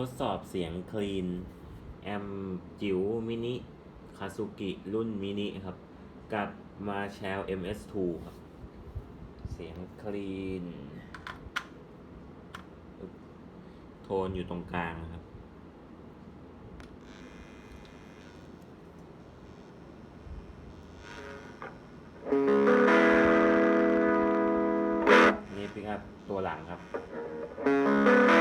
ทดสอบเสียงคลีนแอมจิ๋วมินิคาซุกิรุ่นมินิครับ กับมาแชล MS2 ครับ เสียงคลีน โทนอยู่ตรงกลางครับ นี่ปิกอัพตัวหลังครับ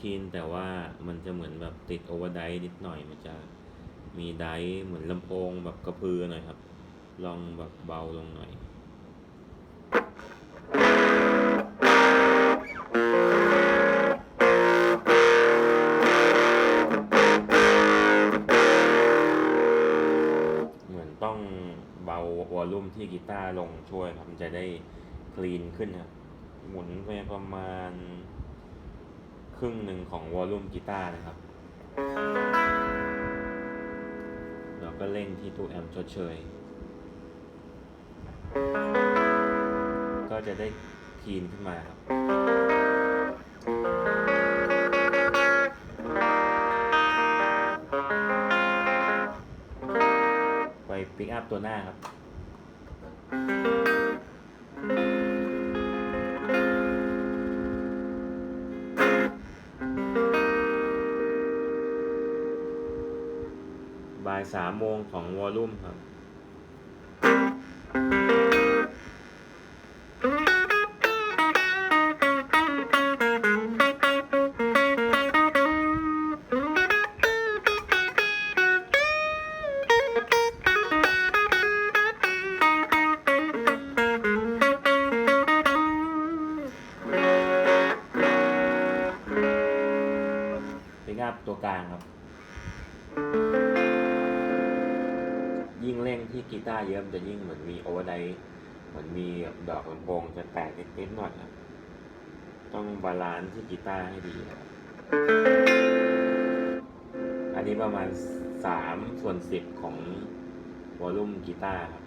คีนแต่ว่ามันจะเหมือนแบบติดโอเวอร์ไดนิดหน่อยมันจะมีไดเหมือนลำโพงแบบกระพือหน่อยครับ ลองแบบเบาลงหน่อยเหมือนต้องเบาวอลลุ่มที่กีตาร์ลงช่วยครับมันจะได้คลีนขึ้นครับ หมุนไปประมาณ ครึ่งหนึ่งของวอลลุ่มกีตาร์นะครับแล้วก็เล่งที่ตู้แอมป์ชดเชย ก็จะได้คีนขึ้นมาครับ ไปปิกอัพตัวหน้าครับายสามโมงของวอลลุ่มครับปิกอัพตัวกลางครับ ยิ่งเร่งที่กีตาร์เยอะมันจะยิ่งเหมือนมีโอเวอร์ไดเหมือนมีดอกลำโพงจะแตกนิดๆหน่อยนะต้องบาลานซ์ที่กีตาร์ให้ดีนะอันนี้ประมาณ3ส่วน10 ของวอลลุ่มกีตาร์ครับ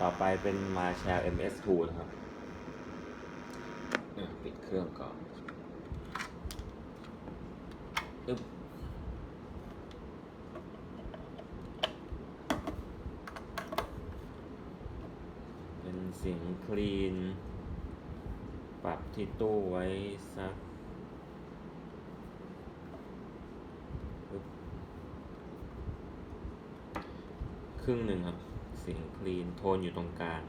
ต่อไปเป็น Marshall MS2 นะครับอะปิดเครื่องก่อนอึ๊บเป็นเสียงคลีน ปรับที่ตู้ไว้สักครึ่งหนึ่งครับ สียงคลีน โทนอยู่ตรงกลาง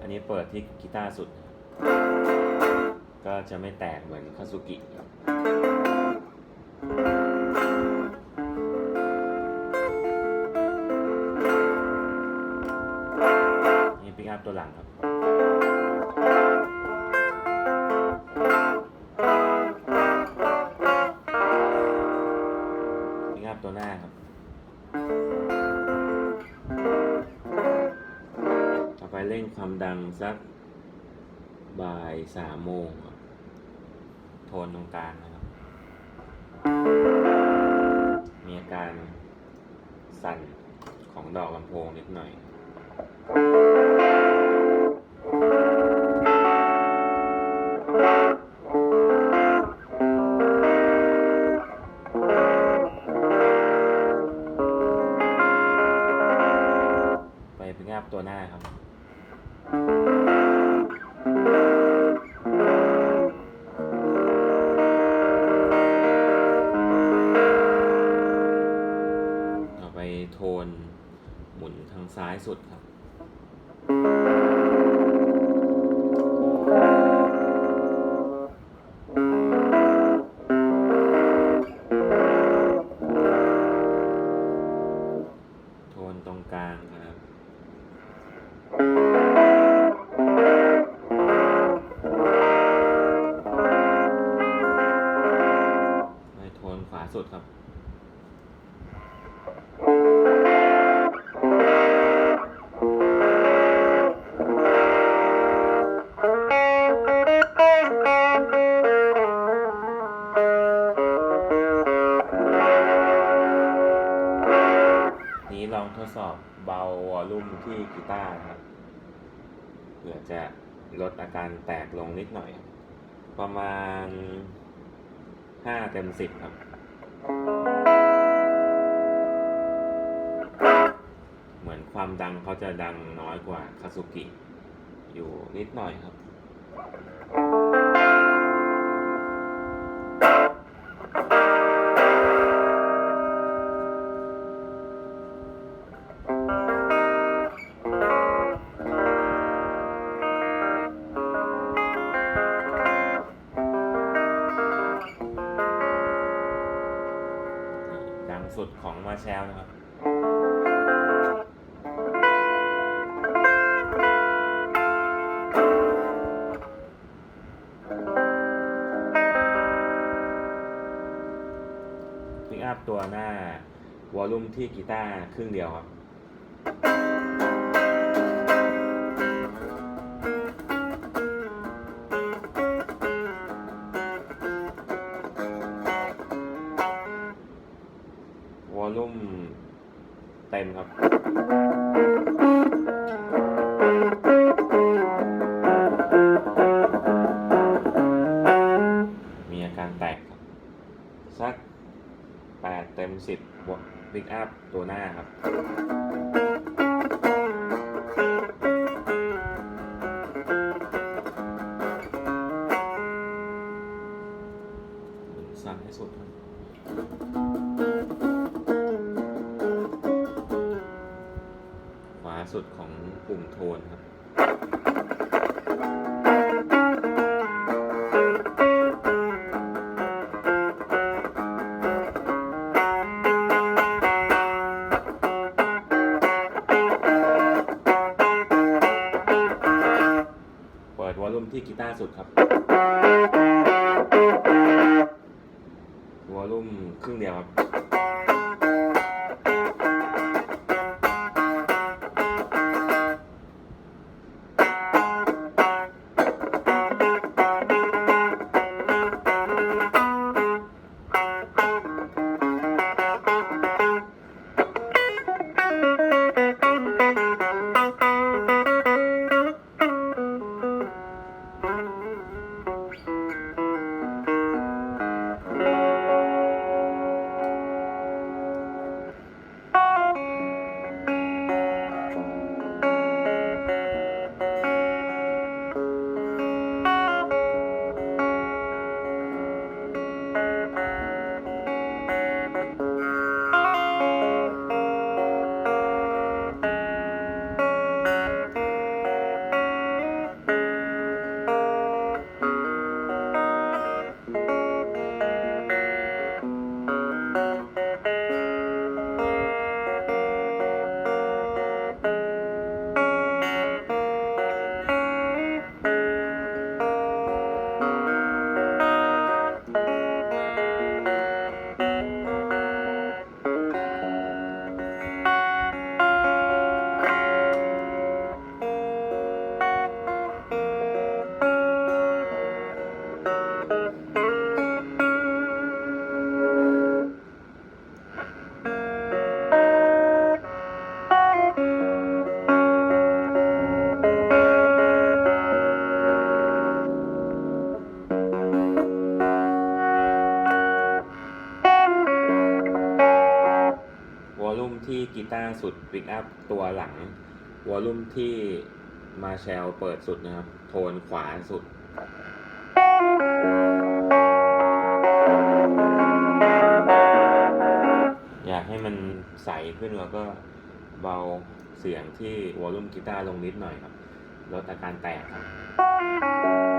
อันนี้เปิดที่กีตาร์สุด ก็จะไม่แตกเหมือนคาซุกินี่ปิกอัพตัวหลังครับ ตัวหน้าครับ ต่อไปเร่งความดังสักบ่ายสามโมงครับ โทนตรงกลางนะครับ มีอาการสั่นของดอกลำโพงนิดหน่อย ซ้ายสุดครับ โทนตรงกลางครับ จะลดอาการแตกลงนิดหน่อย ประมาณห้าเต็มสิบครับ เหมือนความดังเขาจะดังน้อยกว่าคาสุกิ อยู่นิดหน่อยครับ มาแชลนะครับพิกอัพตัวหน้าวอลลุ่มที่กีตาร์ครึ่งเดียวครับ เต็มครับ มีอาการแตกครับ สักแปดเต็มสิบวกปิกอัพตัวหน้าครับ สั่นให้สุดครับ สุดของปุ่มโทนครับเปิดวอลลุ่มที่กีตาร์สุดครับ ตาร์สุดปิกอัพตัวหลัง วอลลุ่มที่มาแชลเปิดสุดนะครับ โทนขวาสุดอยากให้มันใสขึ้นแล้วก็เบาเสียงที่วอลลุ่มกีตาร์ลงนิดหน่อยครับลดอาการแตกครับ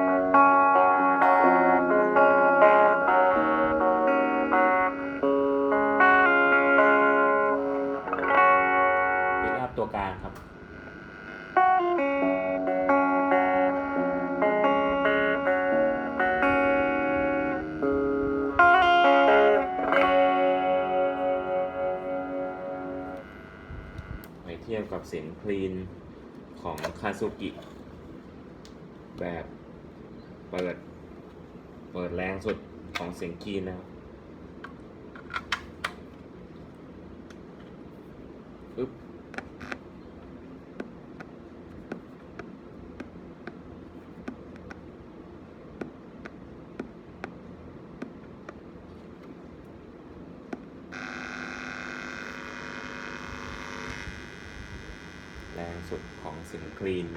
ทียบกับเสียงคลีนของคาซูกิแบบเปิด เปิดแรงสุดของเสียงคลีนนะครับอึ๊บ เสียงคลีน